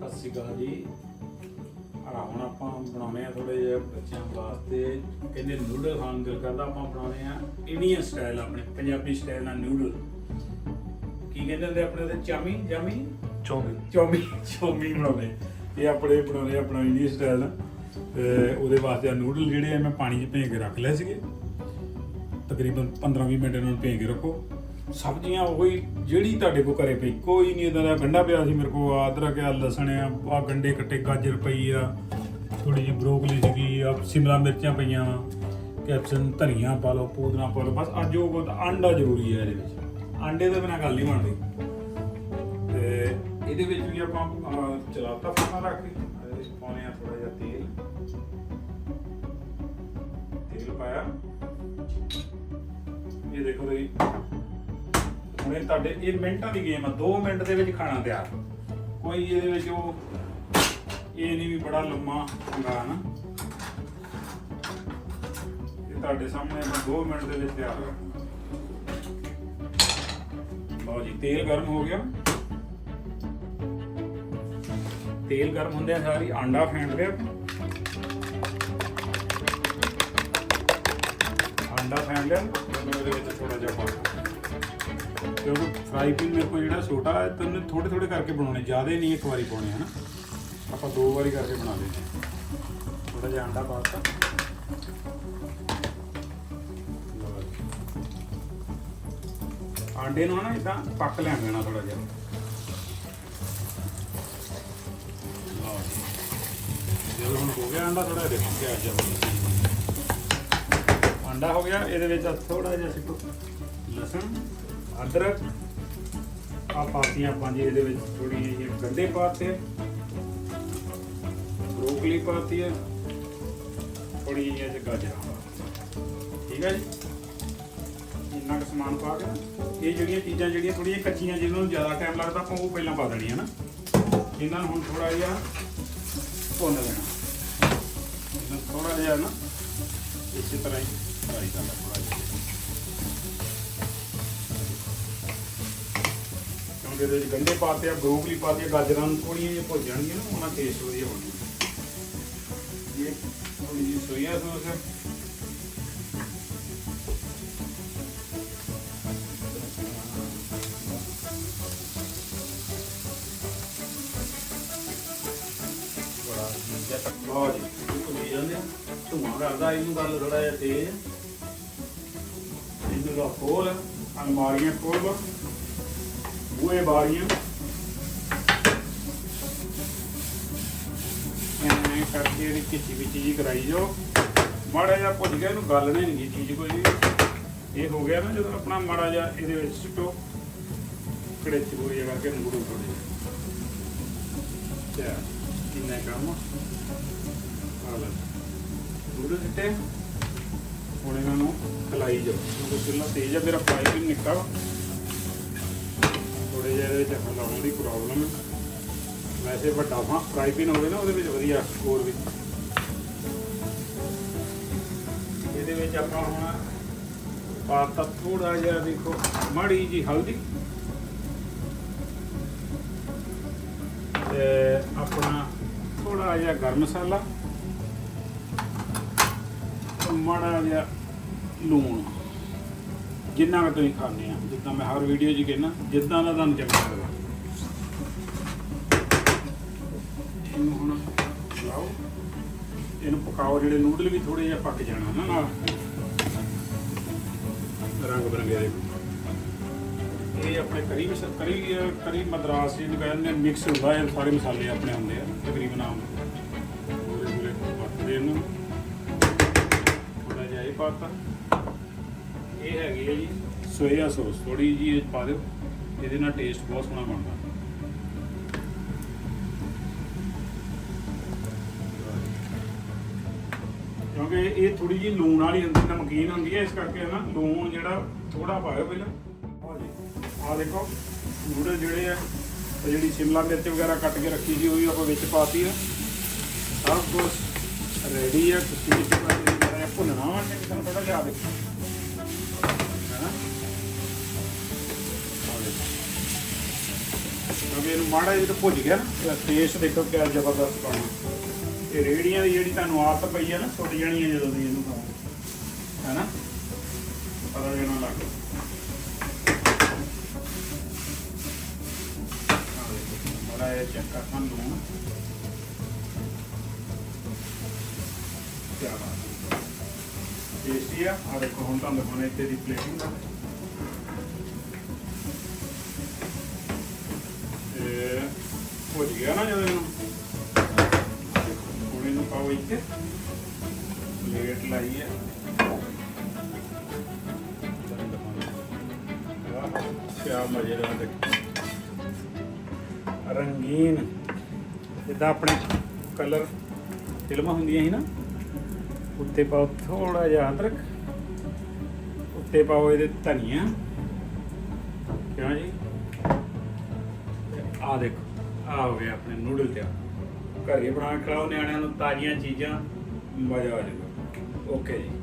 ਸਤਿ ਸ਼੍ਰੀ ਅਕਾਲ ਜੀ। ਆ ਹੁਣ ਆਪਾਂ ਬਣਾਉਣੇ ਆ ਥੋੜੇ ਜਿਹਾ ਬੱਚਿਆਂ ਵਾਸਤੇ। ਕਹਿੰਦੇ ਨੂਡਲ ਖਾਣ ਦਿਲ ਕਰਦਾ ਆਪਾਂ ਬਣਾਉਣੇ ਆ। ਇੰਡੀਅਨ ਸਟਾਈਲ ਆਪਣੇ ਪੰਜਾਬੀ ਸਟਾਈਲ ਨਾਲ ਨੂਡਲ ਕੀ ਕਹਿੰਦੇ ਹੁੰਦੇ ਆਪਣੇ ਤੇ ਚਾਮੀ ਜਾਮੀ? ਚੌਮਿਨ ਚੌਮੀ ਚੌਮੀ ਬਣਾਉਣੇ। ਇਹ ਆਪਣੇ ਬਣਾਉਣੇ ਆਪਣਾ ਇੰਡੀਅਨ ਸਟਾਈਲ ਨਾਲ ਤੇ ਉਹਦੇ ਵਾਸਤੇ ਆ ਨੂਡਲ ਜਿਹੜੇ ਆ ਮੈਂ ਪਾਣੀ 'ਚ ਭੇ ਕੇ ਰੱਖ ਲਏ ਸੀਗੇ। ਤਕਰੀਬਨ 15-20 ਮਿੰਟ ਇਹਨਾਂ ਨੂੰ ਭੇ ਕੇ ਰੱਖੋ। ਸਬਜ਼ੀਆਂ ਉਹੀ ਜਿਹੜੀ ਤੁਹਾਡੇ ਕੋਲ ਘਰੇ ਪਈ, ਕੋਈ ਨਹੀਂ ਇਦਾਂ ਦਾ ਗੰਡਾ ਪਿਆ ਸੀ ਮੇਰੇ ਕੋਲ, ਅਦਰਕ ਆ, ਲਸਣ ਆ ਆ ਗੰਡੇ ਕੱਟੇ, ਗਾਜਰ ਪਈ ਆ ਥੋੜੀ ਜਿਹੀ ਬਰੋਕਲੀ ਸੀਗੀ, ਆ ਸਿਮਲਾ ਮਿਰਚਾਂ ਪਈਆਂ ਵਾ, ਕੈਪਸ਼ਨ ਧਨੀਆ ਪਾ ਲਓ, ਪੂਦਨਾ ਪਾ ਲਓ, ਬਸ ਅੱਜ ਉਹ ਬਹੁਤ ਆਂਡਾ ਜ਼ਰੂਰੀ ਹੈ ਇਹਦੇ ਵਿੱਚ। ਆਂਡੇ ਦੇ ਬਿਨਾਂ ਗੱਲ ਨਹੀਂ ਬਣਦੀ। ਤੇ ਇਹਦੇ ਵਿੱਚ ਵੀ ਆਪਾਂ ਚਲਾਤਾ ਫਾਣਾ ਰੱਖ ਕੇ ਇਹਦੇ ਵਿੱਚ ਪਾਉਣੇ ਆ ਥੋੜਾ ਜਿਹਾ ਤੇਲ। ਤੇਲ ਪਾਇਆ। ਇਹ ਦੇਖੋ ਤੁਸੀਂ। ਹੁਣ ਤੁਹਾਡੇ, ਇਹ ਮਿੰਟਾਂ ਦੀ ਗੇਮ ਆ 2 ਮਿੰਟ ਦੇ ਵਿੱਚ ਖਾਣਾ ਤਿਆਰ। ਕੋਈ ਇਹਦੇ ਵਿੱਚ ਉਹ, ਇਹ ਨਹੀਂ ਵੀ ਬੜਾ ਲੰਮਾ ਹੁੰਦਾ ਨਾ। ਇਹ ਤੁਹਾਡੇ ਸਾਹਮਣੇ ਮੈਂ 2 ਮਿੰਟ ਦੇ ਵਿੱਚ ਤਿਆਰ ਕਰ। ਲਓ ਜੀ, ਤੇਲ ਗਰਮ ਹੋ ਗਿਆ। ਤੇਲ ਗਰਮ ਹੁੰਦਿਆਂ ਸਾਰੀ ਆਂਡਾ ਫੈਂਟ ਲਿਆ ਆਂਡਾ ਫੈਂਟ ਲਿਆ ਉਹਦੇ ਵਿੱਚ ਥੋੜਾ ਜਿਹਾ ਪਾ ਕਿਉਂਕਿ ਫਰਾਈ ਪੈਨ ਮੇਰੇ ਕੋਲ ਜਿਹੜਾ ਛੋਟਾ ਹੈ ਤਾਂ ਉਹਨੇ ਥੋੜੇ ਥੋੜੇ ਕਰਕੇ ਬਣਾਉਣੇ, ਜ਼ਿਆਦਾ ਨਹੀਂ ਇੱਕ ਵਾਰੀ ਪਾਉਣੇ, ਹਨਾ? ਆਪਾਂ ਦੋ ਵਾਰੀ ਕਰਕੇ ਬਣਾ ਲੈਂਦੇ ਥੋੜਾ ਜਿਹਾ ਆਂਡਾ ਪਾ ਦਿੱਤਾ। ਆਂਡੇ ਨੂੰ ਨਾ ਇਦਾਂ ਪੱਕ ਲੈਣ ਦੇਣਾ ਥੋੜਾ ਜਿਹਾ। ਜਦੋਂ ਹੁਣ ਹੋ ਗਿਆ ਆਂਡਾ ਥੋੜਾ ਦੇਖੋ ਕਿ ਆ ਜਾ ਆਂਡਾ ਹੋ। ਗਿਆ, ਇਹਦੇ ਵਿੱਚ ਥੋੜਾ ਜਿਹਾ ਸਿੱਟੋ। ਲਸਣ। ਅਦਰਕ। ਆ ਪਾਤੀਆਂ ਆਪਾਂ ਜੀ ਇਹਦੇ ਵਿੱਚ ਥੋੜੀ ਜਿਹੀ ਗੰਡੇ ਪਾਤੇ। ਬਰੋਕਲੀ ਪਾਤੀ ਹੈ। ਥੋੜੀ ਜਿਹੀ ਇਹ ਗਾਜਰਾਂ ਪਾ ਠੀਕ ਹੈ ਜੀ? ਇੰਨਾ ਕੁ ਸਮਾਨ ਪਾ ਕੇ ਇਹ ਜਿਹੜੀਆਂ ਚੀਜ਼ਾਂ ਜਿਹੜੀਆਂ ਥੋੜੀਆਂ ਕੱਚੀਆਂ ਜਿਨ੍ਹਾਂ ਨੂੰ ਜ਼ਿਆਦਾ ਟਾਈਮ ਲੱਗਦਾ, ਆਪਾਂ ਉਹ ਪਹਿਲਾਂ ਪਾ ਦੇਣੀਆਂ ਨਾ। ਇਹਨਾਂ ਨੂੰ ਹੁਣ ਥੋੜਾ ਜਿਹਾ ਭੁੰਨ ਲੈਣਾ। ਇਹਨਾਂ ਥੋੜਾ ਜਿਹਾ ਨਾ, ਇਸੇ ਤਰ੍ਹਾਂ ਹੀ ਫਰਾਈ ਕਰਨਾ ਥੋੜਾ ਜਿਹਾ ਕਿਉਂਕਿ ਇਹਦੇ ਵਿੱਚ ਗੰਡੇ ਪਾਤੇ ਆ, ਬਰੋਕਲੀ ਪਾਤੇ ਆ, ਗਾਜਰਾਂ ਨੂੰ ਥੋੜੀਆਂ ਜਿਹੀਆਂ ਭੁੱਜ ਜਾਣਗੀਆਂ ਨਾ, ਉਹਨਾਂ ਟੇਸਟ ਵਧੀਆ ਹੋਣਗੇ ਇਹ ਥੋੜੀ ਜਿਹੀ ਸੋਇਆ ਸੌਸ ਹੈ ਬੜਾ ਜੀ ਇਹ ਵੀ ਜਾਂਦੇ ਧੂਆਂ ਕਰਦਾ ਇਹਨੂੰ ਗੱਲ ਥੋੜਾ ਜਿਹਾ ਤੇਜ਼। ਇਹਨੂੰ ਦਾ ਖੋਲ, ਅਲਮਾਰੀਆਂ ਖੋਲ। ਲੋ ਬੂਹੇ ਐਂ ਕਰਕੇ ਇਹਦੀ ਕਿਚੀ ਵਿੱਚ ਜੀ ਕਰਾਈ ਜੋ ਮਾੜਾ ਜਿਹਾ ਭੁੱਜ ਗਿਆ ਇਹਨੂੰ ਗੱਲ ਨਹੀਂ ਚੀਜ਼ ਕੋਈ ਵੀ। ਇਹ ਹੋ ਗਿਆ ਨਾ ਜਦੋਂ ਆਪਣਾ ਮਾੜਾ ਜਿਹਾ ਇਹਦੇ ਵਿੱਚ ਸੁੱਟੋ ਕੜੇ ਚ ਹੋਈ ਜਗਾ ਕੇ ਥੋੜੇ ਤੇ ਕਿੰਨਾ ਕੰਮ ਆ ਲੈ ਨੂਡਲ ਸਿੱਟੇ ਹੁਣ ਇਹਨਾਂ ਨੂੰ ਖਲਾਈ ਜਾਓ ਕਿਉਂਕਿ ਚੁੱਲ੍ਹਾ ਤੇਜ਼ ਆ ਮੇਰਾ ਫਰਾਈ ਵੀ ਨਿੱਕਾ ਥੋੜੇ ਜਿਹੇ ਇਹਦੇ ਵਿੱਚ ਹਲਾਉਣ ਦੀ ਪ੍ਰੋਬਲਮ ਵੈਸੇ ਵੱਡਾ ਫਰਾਈ ਪੈਨ ਹੋਵੇ ਨਾ, ਉਹਦੇ ਵਿੱਚ ਵਧੀਆ ਹੋਰ ਵੀ। ਇਹਦੇ ਵਿੱਚ ਆਪਾਂ ਹੁਣ ਪਾਤਾ ਥੋੜਾ ਜਿਹਾ ਦੇਖੋ, ਮਾੜੀ ਜੀ ਹਲਦੀ। ਤੇ ਆਪਣਾ ਥੋੜਾ ਜਿਹਾ ਗਰਮ ਮਸਾਲਾ। ਮਾੜਾ ਜਿਹਾ ਲੂਣ। ਜਿੰਨਾ ਕੁ ਤੁਸੀਂ ਖਾਂਦੇ ਆ, ਜਿੱਦਾਂ ਮੈਂ ਹਰ ਵੀਡੀਓ 'ਚ ਕਹਿੰਦਾ, ਜਿੱਦਾਂ ਦਾ ਤੁਹਾਨੂੰ ਚੰਗਾ ਲੱਗਦਾ। ਇਹਨੂੰ ਹੁਣ ਲਾਓ। ਇਹਨੂੰ ਪਕਾਓ, ਜਿਹੜੇ ਨੂਡਲ ਵੀ ਥੋੜੇ ਜਿਹਾ ਪੱਕ ਜਾਣਾ ਨਾ ਨਾਲ। ਰੰਗ ਬਰੰਗੇ ਇਹ ਆਪਣੇ ਕਰੀ ਮਸ, ਕਰੀ ਕਰੀ ਮਦਰਾਸ ਜਿਹਨੂੰ ਕਹਿੰਦੇ ਮਿਕਸ ਹੁੰਦਾ ਇਹ ਸਾਰੇ ਮਸਾਲੇ ਆਪਣੇ ਹੁੰਦੇ ਆ, ਤਕਰੀਬਨ ਆਮ। ਪੂਰੇ ਪੂਰੇ ਵਰਤਦੇ ਇਹਨੂੰ। ਥੋੜਾ ਜਿਹਾ ਇਹ ਪਾਤਾ ਇਹ ਹੈਗੀ ਹੈ ਜੀ ਸੋਇਆ ਸੌਸ ਥੋੜੀ ਜੀ ਇਹ ਪਾ ਦਿਓ, ਇਹਦੇ ਨਾਲ ਟੇਸਟ ਬਹੁਤ ਸੋਹਣਾ ਬਣਦਾ। ਕਿਉਂਕਿ ਇਹ ਥੋੜੀ ਜੀ ਲੂਣ ਵਾਲੀ ਹੁੰਦੀ, ਨਮਕੀਨ ਹੁੰਦੀ ਹੈ, ਇਸ ਕਰਕੇ ਨਾ ਲੂਣ ਜਿਹੜਾ ਥੋੜਾ ਪਾਇਓ ਪਹਿਲਾਂ। ਆਹ ਦੇਖੋ ਨੂਡਲ ਜਿਹੜੇ ਆ ਜਿਹੜੀ ਸ਼ਿਮਲਾ ਮਿਰਚ ਵਗੈਰਾ ਕੱਟ ਕੇ ਰੱਖੀ ਸੀ, ਉਹ ਵੀ ਆਪਾਂ ਵਿੱਚ ਪਾਤੀ ਆ। ਸਭ ਕੁਝ ਰੈਡੀ ਆ, ਤੁਸੀਂ ਵਿੱਚ ਪਾਤੀ ਭੁੰਨਣਾ ਵਾ ਕਿ ਤੁਹਾਨੂੰ ਥੋੜਾ ਜਿਹਾ ਦੇਖੋ ਕਿਉਂਕਿ ਇਹਨੂੰ ਮਾੜਾ ਜਿਹਾ ਭੁੱਜ ਗਿਆ ਨਾ। ਟੇਸਟ ਦੇਖੋ ਕਿਆ ਜ਼ਬਰਦਸਤ ਬਣਨਾ ਇਹ ਰੇੜੀਆਂ ਦੀ ਜਿਹੜੀ ਤੁਹਾਨੂੰ ਆਦਤ ਪਈ ਆ ਨਾ ਛੁੱਟ ਜਾਣੀ ਹੈ ਜਦੋਂ ਦੀ ਇਹਨੂੰ ਖਾਓ। ਹੈਨਾ? ਪਤਾ ਜਿਹਾ ਲੱਗ ਮਾੜਾ ਜਿਹਾ ਚੈੱਕ ਕਰਨਾ ਲੂਣ ਕਿਆ ਬਾਤ ਟੇਸਟੀ ਆ। ਆ ਦੇਖੋ, ਹੁਣ ਤੁਹਾਨੂੰ ਦਿਖਾਉਣਾ ਇੱਥੇ ਦੀ ਪਲੇਟਿੰਗ ਦਾ। ਪਲੇਟ ਹੈ। ਕਿਆ ਮਜ਼ੇਦਾਰ ਦੇਖੋ। ਰੰਗੀਨ। ਜਿੱਦਾਂ ਆਪਣੇ ਕਲਰ ਫਿਲਮਾਂ ਹੁੰਦੀਆਂ ਸੀ ਨਾ, ਉੱਤੇ ਪਾਓ ਥੋੜਾ ਜਿਹਾ ਅਦਰਕ, ਉੱਤੇ ਪਾਓ ਇਹਦੇ ਧਨੀਆ। ਕਿਉਂ ਜੀ? ਆ ਦੇਖੋ ਆ ਹੋ ਗਏ ਆਪਣੇ ਨੂਡਲ ਤਿਆਰ। ਘਰੇ ਬਣਾ ਕੇ ਖਿਲਾਓ, ਨਿਆਣਿਆਂ ਨੂੰ ਤਾਜ਼ੀਆਂ ਚੀਜ਼ਾਂ, ਮਜ਼ਾ ਆ ਜਾਊਗਾ। ਓਕੇ ਜੀ